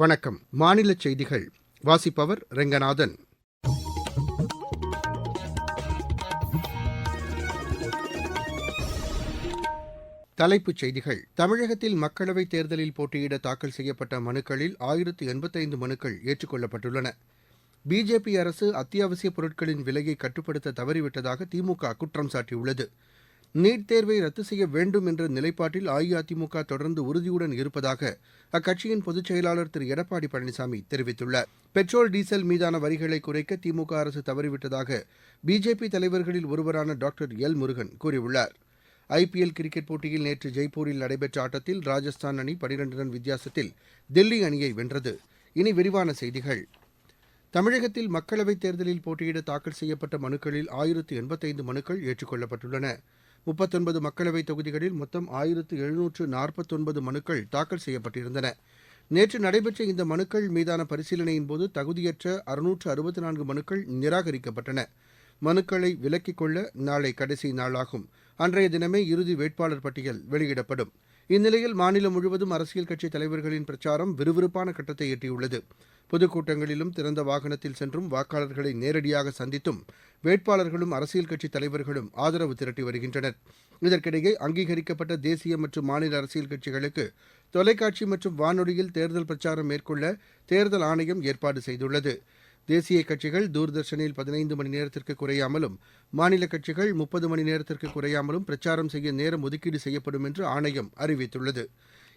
வணக்கம். மாநில செய்திகள். வாசிப்பவர் ரெங்கநாதன். தலைப்புச் செய்திகள். தமிழகத்தில் மக்களவைத் தேர்தலில் போட்டியிட தாக்கல் செய்யப்பட்ட மனுக்களில் ஆயிரத்து எண்பத்தைந்து மனுக்கள் ஏற்றுக்கொள்ளப்பட்டுள்ளன. பிஜேபி அரசு அத்தியாவசியப் பொருட்களின் விலையை கட்டுப்படுத்த தவறிவிட்டதாக திமுக குற்றம் சாட்டியுள்ளது. நீட் தேர்வை ரத்து செய்ய வேண்டும் என்ற நிலைப்பாட்டில் அஇஅதிமுக தொடர்ந்து உறுதியுடன் இருப்பதாக அக்கட்சியின் பொதுச் செயலாளர் திரு. எடப்பாடி பழனிசாமி தெரிவித்துள்ளார். பெட்ரோல் டீசல் மீதான வரிகளை குறைக்க திமுக அரசு தவறிவிட்டதாக பிஜேபி தலைவர்களில் ஒருவரான டாக்டர் எல். முருகன் கூறியுள்ளார். ஐபிஎல் கிரிக்கெட் போட்டியில் நேற்று ஜெய்ப்பூரில் நடைபெற்ற ஆட்டத்தில் ராஜஸ்தான் அணி பனிரெண்டு ரன் வித்தியாசத்தில் தில்லி அணியை வென்றது. இனி விரிவான செய்திகள். தமிழகத்தில் மக்களவைத் தேர்தலில் போட்டியிட தாக்கல் செய்யப்பட்ட மனுக்களில் ஆயிரத்து எண்பத்தைந்து மனுக்கள் ஏற்றுக் கொள்ளப்பட்டுள்ளன முப்பத்தொன்பது மக்களவைத் தொகுதிகளில் மொத்தம் ஆயிரத்து எழுநூற்று நாற்பத்தொன்பது மனுக்கள் தாக்கல் செய்யப்பட்டிருந்தன. நேற்று நடைபெற்ற இந்த மனுக்கள் மீதான பரிசீலனையின்போது தகுதியற்ற அறுநூற்று அறுபத்தி நான்கு மனுக்கள் நிராகரிக்கப்பட்டன. மனுக்களை விலக்கிக் கொள்ள நாளை கடைசி நாளாகும். அன்றைய தினமே இறுதி வேட்பாளர் பட்டியல் வெளியிடப்படும். இந்நிலையில் மாநிலம் முழுவதும் அரசியல் கட்சித் தலைவர்களின் பிரச்சாரம் விறுவிறுப்பான கட்டத்தை எட்டியுள்ளது. பொதுக்கூட்டங்களிலும் திறந்த வாகனத்தில் சென்றும் வாக்காளர்களை நேரடியாக சந்தித்தும் வேட்பாளர்களும் அரசியல் கட்சித் தலைவர்களும் ஆதரவு திரட்டி வருகின்றனர். இதற்கிடையே அங்கீகரிக்கப்பட்ட தேசிய மற்றும் மாநில அரசியல் கட்சிகளுக்கு தொலைக்காட்சி மற்றும் வானொலியில் தேர்தல் பிரச்சாரம் மேற்கொள்ள தேர்தல் ஆணையம் ஏற்பாடு செய்துள்ளது. தேசிய கட்சிகள் தூர்தர்ஷனில் பதினைந்து மணி நேரத்திற்கு குறையாமலும் மாநில கட்சிகள் முப்பது மணி நேரத்திற்கு குறையாமலும் பிரச்சாரம் செய்ய நேரம் ஒதுக்கீடு செய்யப்படும் என்று ஆணையம் அறிவித்துள்ளது.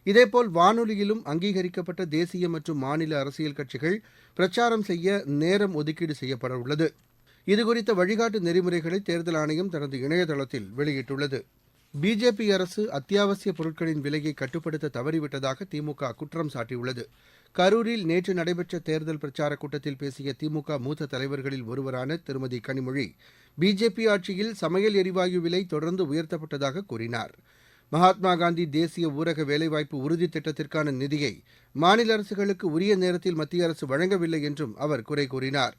இதேபோல் வானொலியிலும் அங்கீகரிக்கப்பட்ட தேசிய மற்றும் மாநில அரசியல் கட்சிகள் பிரச்சாரம் செய்ய நேரம் ஒதுக்கீடு செய்யப்பட உள்ளது இதுகுறித்த வழிகாட்டு நெறிமுறைகளை தேர்தல் ஆணையம் தனது இணையதளத்தில் வெளியிட்டுள்ளது. பிஜேபி அரசு அத்தியாவசிய பொருட்களின் விலையை கட்டுப்படுத்த தவறிவிட்டதாக திமுக குற்றம் சாட்டியுள்ளது. கரூரில் நேற்று நடைபெற்ற தேர்தல் பிரச்சாரக் கூட்டத்தில் பேசிய திமுக மூத்த தலைவர்களில் ஒருவரான திருமதி கனிமொழி பிஜேபி ஆட்சியில் சமையல் எரிவாயு விலை தொடர்ந்து உயர்த்தப்பட்டதாக கூறினார். மகாத்மா காந்தி தேசிய ஊரக வேலைவாய்ப்பு உறுதி திட்டத்திற்கான நிதியை மாநில அரசுகளுக்கு உரிய நேரத்தில் மத்திய அரசு வழங்கவில்லை என்றும் அவர் குறை கூறினார்.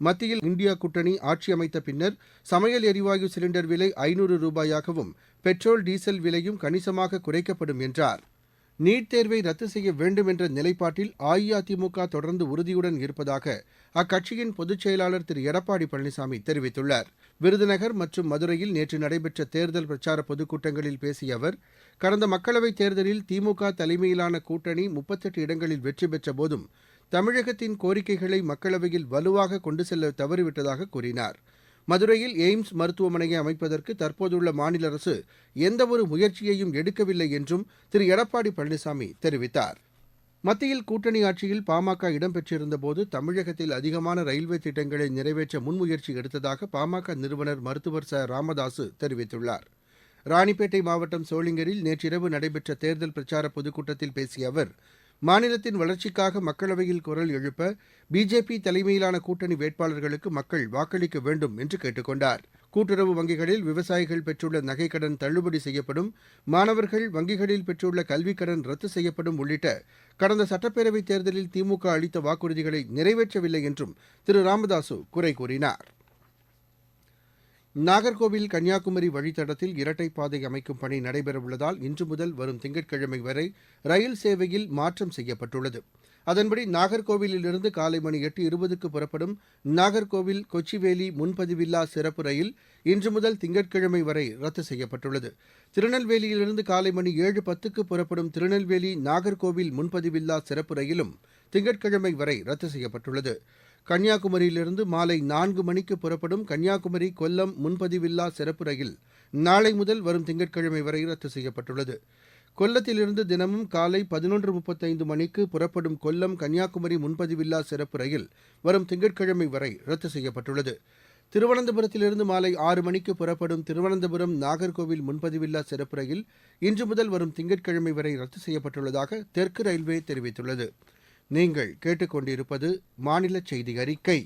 மத்தியில் இந்தியா கூட்டணி ஆட்சி அமைத்த பின்னர் சமையல் எரிவாயு சிலிண்டர் விலை ஐநூறு ரூபாயாகவும் பெட்ரோல் டீசல் விலையும் கணிசமாக குறைக்கப்படும் என்றார். நீட் தேர்வை ரத்து செய்ய வேண்டும் என்ற நிலைப்பாட்டில் அஇஅதிமுக தொடர்ந்து உறுதியுடன் இருப்பதாக அக்கட்சியின் பொதுச் செயலாளர் திரு. எடப்பாடி பழனிசாமி தெரிவித்துள்ளார். விருதுநகர் மற்றும் மதுரையில் நேற்று நடைபெற்ற தேர்தல் பிரச்சார பொதுக்கூட்டங்களில் பேசிய அவர் கடந்த மக்களவைத் தேர்தலில் திமுக தலைமையிலான கூட்டணி முப்பத்தெட்டு இடங்களில் வெற்றி பெற்ற போதும் தமிழகத்தின் கோரிக்கைகளை மக்களவையில் வலுவாக கொண்டு செல்ல தவறிவிட்டதாக கூறினார். மதுரையில் எய்ம்ஸ் மருத்துவமனையை அமைப்பதற்கு தற்போதுள்ள மாநில அரசு எந்தவொரு முயற்சியையும் எடுக்கவில்லை என்றும் திரு. எடப்பாடி பழனிசாமி தெரிவித்தார். மத்தியில் கூட்டணி ஆட்சியில் பாமக இடம்பெற்றிருந்தபோது தமிழகத்தில் அதிகமான ரயில்வே திட்டங்களை நிறைவேற்ற முன்முயற்சி எடுத்ததாக பாமக நிறுவனர் மருத்துவர் ச. ராமதாசு தெரிவித்துள்ளார். ராணிப்பேட்டை மாவட்டம் சோளிங்கரில் நேற்றிரவு நடைபெற்ற தேர்தல் பிரச்சார பொதுக்கூட்டத்தில் பேசிய அவர் மாநிலத்தின் வளர்ச்சிக்காக மக்களவையில் குரல் எழுப்ப பிஜேபி தலைமையிலான கூட்டணி வேட்பாளர்களுக்கு மக்கள் வாக்களிக்க வேண்டும் என்று கேட்டுக் கொண்டார் கூட்டுறவு வங்கிகளில் விவசாயிகள் பெற்றுள்ள நகைக்கடன் தள்ளுபடி செய்யப்படும் மாணவர்கள் வங்கிகளில் பெற்றுள்ள கல்விக்கடன் ரத்து செய்யப்படும் உள்ளிட்ட கடந்த சட்டப்பேரவைத் தேர்தலில் திமுக அளித்த வாக்குறுதிகளை நிறைவேற்றவில்லை என்றும் திரு. ராமதாசு குறை கூறினார். நாகர்கோவில் கன்னியாகுமரி வழித்தடத்தில் இரட்டை பாதை அமைக்கும் பணி நடைபெறவுள்ளதால் இன்று முதல் வரும் திங்கட்கிழமை வரை ரயில் சேவையில் மாற்றம் செய்யப்பட்டுள்ளது. அதன்படி நாகர்கோவிலிருந்து காலை மணி எட்டு இருபதுக்கு புறப்படும் நாகர்கோவில் கொச்சிவேலி முன்பதிவில்லா சிறப்பு ரயில் இன்று முதல் திங்கட்கிழமை வரை ரத்து செய்யப்பட்டுள்ளது. திருநெல்வேலியிலிருந்து காலை மணி ஏழு பத்துக்கு புறப்படும் திருநெல்வேலி நாகர்கோவில் முன்பதிவில்லா சிறப்பு ரயிலும் திங்கட்கிழமை வரை ரத்து செய்யப்பட்டுள்ளது. கன்னியாகுமரியிலிருந்து மாலை நான்கு மணிக்கு புறப்படும் கன்னியாகுமரி கொல்லம் முன்பதிவில்லா சிறப்பு ரயில் நாளை முதல் வரும் திங்கட்கிழமை வரை ரத்து செய்யப்பட்டுள்ளது. கொல்லத்திலிருந்து தினமும் காலை பதினொன்று முப்பத்தைந்து மணிக்கு புறப்படும் கொல்லம் கன்னியாகுமரி முன்பதிவில்லா சிறப்பு ரயில் வரும் திங்கட்கிழமை வரை ரத்து செய்யப்பட்டுள்ளது. திருவனந்தபுரத்திலிருந்து மாலை ஆறு மணிக்கு புறப்படும் திருவனந்தபுரம் நாகர்கோவில் முன்பதிவில்லா சிறப்பு ரயில் இன்று முதல் வரும் திங்கட்கிழமை வரை ரத்து செய்யப்பட்டுள்ளதாக தெற்கு ரயில்வே தெரிவித்துள்ளது. நீங்கள் கேட்டுக்கொண்டிருப்பது மாநில செய்தி அறிக்கை.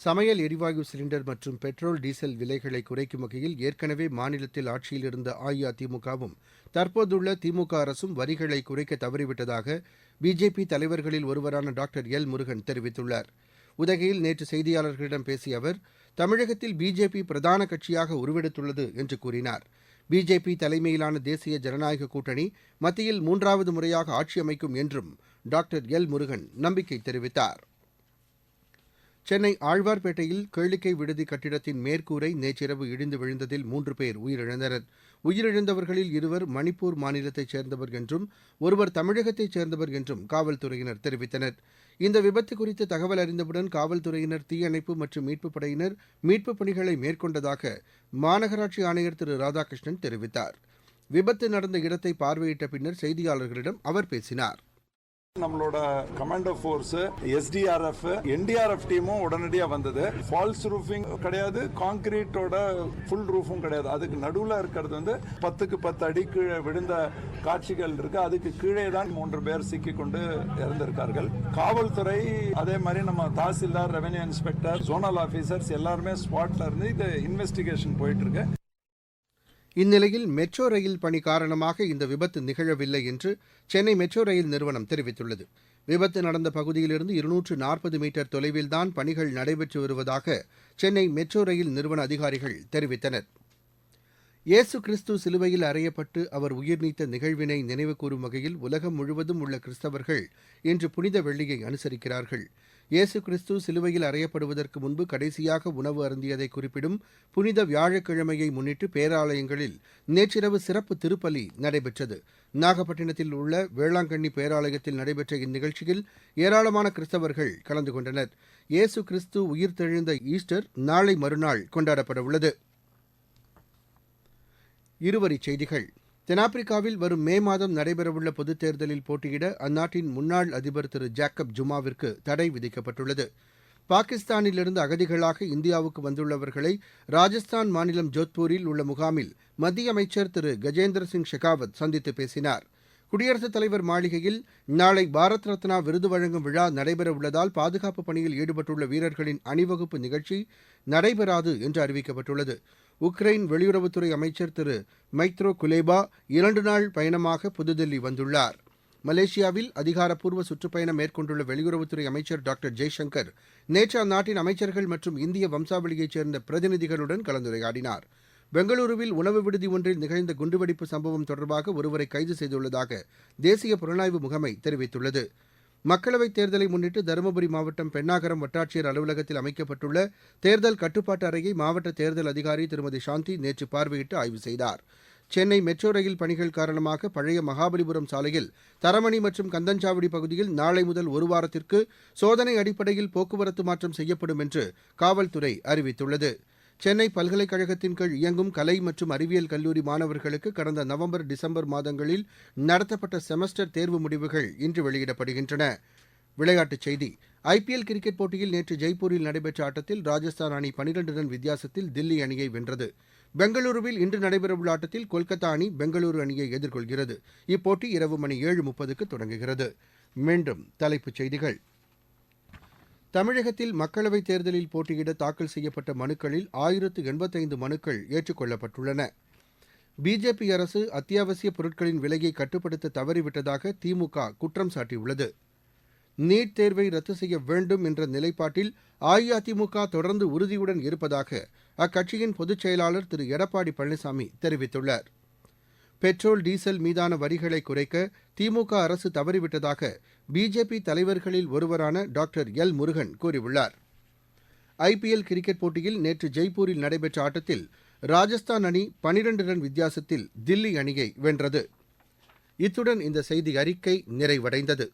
சமையல் எரிவாயு சிலிண்டர் மற்றும் பெட்ரோல் டீசல் விலைகளை குறைக்கும் வகையில் ஏற்கனவே மாநிலத்தில் ஆட்சியில் இருந்த அஇஅதிமுகவும் தற்போதுள்ள திமுக அரசும் வரிகளை குறைக்க தவறிவிட்டதாக பிஜேபி தலைவர்களில் ஒருவரான டாக்டர் எல் முருகன் தெரிவித்துள்ளார். உதகையில் நேற்று செய்தியாளர்களிடம் பேசிய அவர் தமிழகத்தில் பிஜேபி பிரதான கட்சியாக உருவெடுத்துள்ளது என்று கூறினார். பிஜேபி தலைமையிலான தேசிய ஜனநாயக கூட்டணி மத்தியில் மூன்றாவது முறையாக ஆட்சி அமைக்கும் என்றும் டாக்டர் எல் முருகன் நம்பிக்கை தெரிவித்தார். சென்னை ஆழ்வார்பேட்டையில் கேளிக்கை விடுதி கட்டிடத்தின் மேற்கூரை நேற்றிரவு இடிந்து விழுந்ததில் மூன்று பேர் உயிரிழந்தனர். உயிரிழந்தவர்களில் இருவர் மணிப்பூர் மாநிலத்தைச் சேர்ந்தவர் என்றும் ஒருவர் தமிழகத்தைச் சேர்ந்தவர் என்றும் காவல்துறையினர் தெரிவித்தனர். இந்த விபத்து குறித்து தகவல் அறிந்தவுடன் காவல்துறையினர் தீயணைப்பு மற்றும் மீட்புப் படையினர் மீட்புப் பணிகளை மேற்கொண்டதாக மாநகராட்சி ஆணையர் திரு. ராதாகிருஷ்ணன் தெரிவித்தார். விபத்து நடந்த இடத்தை பார்வையிட்ட பின்னர் செய்தியாளர்களிடம் அவர் பேசினார். நம்மளோட கமாண்டோ ஃபோர்ஸ் எஸ்டிஆர்எஃப் என்டிஆர்எஃப் டீமும் உடனடியா வந்தது. ஃபால்ஸ் ரூஃபிங் கிடையாது காங்கிரீட்டோட ஃபுல் ரூஃபும் கிடையாது. அதுக்கு நடுவில் இருக்கிறது வந்து பத்துக்கு பத்து அடி கீழே விழுந்த காட்சிகள் இருக்கு. அதுக்கு கீழே தான் மூன்று பேர் சிக்கி கொண்டு இறந்திருக்கார்கள். காவல்துறை அதே மாதிரி நம்ம tahsildar revenue inspector zonal officers எல்லாருமே ஸ்பாட்ல இருந்து இது இன்வெஸ்டிகேஷன் போயிட்டு இருக்கு. இந்நிலையில் மெட்ரோ ரயில் பணி காரணமாக இந்த விபத்து நிகழவில்லை என்று சென்னை மெட்ரோ ரயில் நிறுவனம் தெரிவித்துள்ளது. விபத்து நடந்த பகுதியிலிருந்து இருநூற்று நாற்பது மீட்டர் தொலைவில்தான் பணிகள் நடைபெற்று வருவதாக சென்னை மெட்ரோ ரயில் நிறுவன அதிகாரிகள் தெரிவித்தனர். இயேசு கிறிஸ்து சிலுவையில் அறையப்பட்டு அவர் உயிர் நீத்த நிகழ்வினை நினைவுகூரும் வகையில் உலகம் முழுவதும் உள்ள கிறிஸ்தவர்கள் இன்று புனித வெள்ளியை அனுசரிக்கிறார்கள். இயேசு கிறிஸ்து சிலுவையில் அறையப்படுவதற்கு முன்பு கடைசியாக உணவு அருந்தியதை குறிப்பிடும் புனித வியாழக்கிழமையை முன்னிட்டு பேராலயங்களில் நேற்றிரவு சிறப்பு திருப்பலி நடைபெற்றது. நாகப்பட்டினத்தில் உள்ள வேளாங்கண்ணி பேராலயத்தில் நடைபெற்ற இந்நிகழ்ச்சியில் ஏராளமான கிறிஸ்தவர்கள் கலந்து கொண்டனர். இயேசு கிறிஸ்து உயிர்த்தெழுந்த ஈஸ்டர் நாளை மறுநாள் கொண்டாடப்படவுள்ளது. இருவரிச் செய்திகள். தென்னாப்பிரிக்காவில் வரும் மே மாதம் நடைபெறவுள்ள பொதுத் தேர்தலில் போட்டியிட அந்நாட்டின் முன்னாள் அதிபர் திரு ஜாக்கப் ஜுமாவிற்கு தடை விதிக்கப்பட்டுள்ளது. பாகிஸ்தானிலிருந்து அகதிகளாக இந்தியாவுக்கு வந்துள்ளவர்களை ராஜஸ்தான் மாநிலம் ஜோத்பூரில் உள்ள முகாமில் மத்திய அமைச்சர் திரு கஜேந்திர சிங் ஷெகாவத் சந்தித்து பேசினார். குடியரசுத் தலைவர் மாளிகையில் நாளை பாரத் ரத்னா விருது வழங்கும் விழா நடைபெறவுள்ளதால் பாதுகாப்பு பணியில் ஈடுபட்டுள்ள வீரர்களின் அணிவகுப்பு நிகழ்ச்சி நடைபெறாது என்று அறிவிக்கப்பட்டுள்ளது. உக்ரைன் வெளியுறவுத்துறை அமைச்சர் திரு மைத்ரோ குலேபா இரண்டு நாள் பயணமாக புதுதில்லி வந்துள்ளார். மலேசியாவில் அதிகாரப்பூர்வ சுற்றுப்பயணம் மேற்கொண்டுள்ள வெளியுறவுத்துறை அமைச்சர் டாக்டர் ஜெய்சங்கர் நேற்று அந்நாட்டின் அமைச்சர்கள் மற்றும் இந்திய வம்சாவளியைச் சேர்ந்த பிரதிநிதிகளுடன் கலந்துரையாடினார். பெங்களூருவில் உணவு விடுதி ஒன்றில் நிகழ்ந்த குண்டுவெடிப்பு சம்பவம் தொடர்பாக ஒருவரை கைது செய்துள்ளதாக தேசிய புலனாய்வு முகமை தெரிவித்துள்ளது. மக்களவைத் தேர்தலை முன்னிட்டு தருமபுரி மாவட்டம் பெண்ணாகரம் வட்டாட்சியர் அலுவலகத்தில் அமைக்கப்பட்டுள்ள தேர்தல் கட்டுப்பாட்டு அறையை மாவட்ட தேர்தல் அதிகாரி திருமதி சாந்தி நேற்று பார்வையிட்டு ஆய்வு செய்தார். சென்னை மெட்ரோ ரயில் பணிகள் காரணமாக பழைய மகாபலிபுரம் சாலையில் தரமணி மற்றும் கந்தஞ்சாவடி பகுதியில் நாளை முதல் ஒரு வாரத்திற்கு சோதனை அடிப்படையில் போக்குவரத்து மாற்றம் செய்யப்படும் என்று காவல்துறை அறிவித்துள்ளது. சென்னை பல்கலைக்கழகத்தின் கீழ் இயங்கும் கலை மற்றும் அறிவியல் கல்லூரி மாணவர்களுக்கு கடந்த நவம்பர் டிசம்பர் மாதங்களில் நடத்தப்பட்ட செமஸ்டர் தேர்வு முடிவுகள் இன்று வெளியிடப்படுகின்றன. விளையாட்டுச் செய்தி ஐபிஎல் கிரிக்கெட் போட்டியில் நேற்று ஜெய்ப்பூரில் நடைபெற்ற ஆட்டத்தில் ராஜஸ்தான் அணி பனிரெண்டு ரன் வித்தியாசத்தில் தில்லி அணியை வென்றது. பெங்களூருவில் இன்று நடைபெறவுள்ள ஆட்டத்தில் கொல்கத்தா அணி பெங்களூரு அணியை எதிர்கொள்கிறது. இப்போட்டி இரவு மணி ஏழு முப்பதுக்கு தொடங்குகிறது. மீண்டும் தலைப்புச் செய்திகள். தமிழகத்தில் மக்களவைத் தேர்தலில் போட்டியிட தாக்கல் செய்யப்பட்ட மனுக்களில் ஆயிரத்து எண்பத்தைந்து மனுக்கள் ஏற்றுக்கொள்ளப்பட்டுள்ளன. பிஜேபி அரசு அத்தியாவசிய பொருட்களின் விலையை கட்டுப்படுத்த தவறிவிட்டதாக திமுக குற்றம் சாட்டியுள்ளது. நீட் தேர்வை ரத்து செய்ய வேண்டும் என்ற நிலைப்பாட்டில் அஇஅதிமுக தொடர்ந்து உறுதியுடன் இருப்பதாக அக்கட்சியின் பொதுச் செயலாளர் திரு. எடப்பாடி பழனிசாமி தெரிவித்துள்ளார். பெட்ரோல் டீசல் மீதான வரிகளை குறைக்க திமுக அரசு தவறிவிட்டதாக பிஜேபி தலைவர்களில் ஒருவரான டாக்டர் எல் முருகன் கூறியுள்ளார். ஐபிஎல் கிரிக்கெட் போட்டியில் நேற்று ஜெய்ப்பூரில் நடைபெற்ற ஆட்டத்தில் ராஜஸ்தான் அணி பனிரண்டு ரன் வித்தியாசத்தில் தில்லி அணியை வென்றது. இத்துடன் இந்த செய்தி அறிக்கை நிறைவடைந்தது.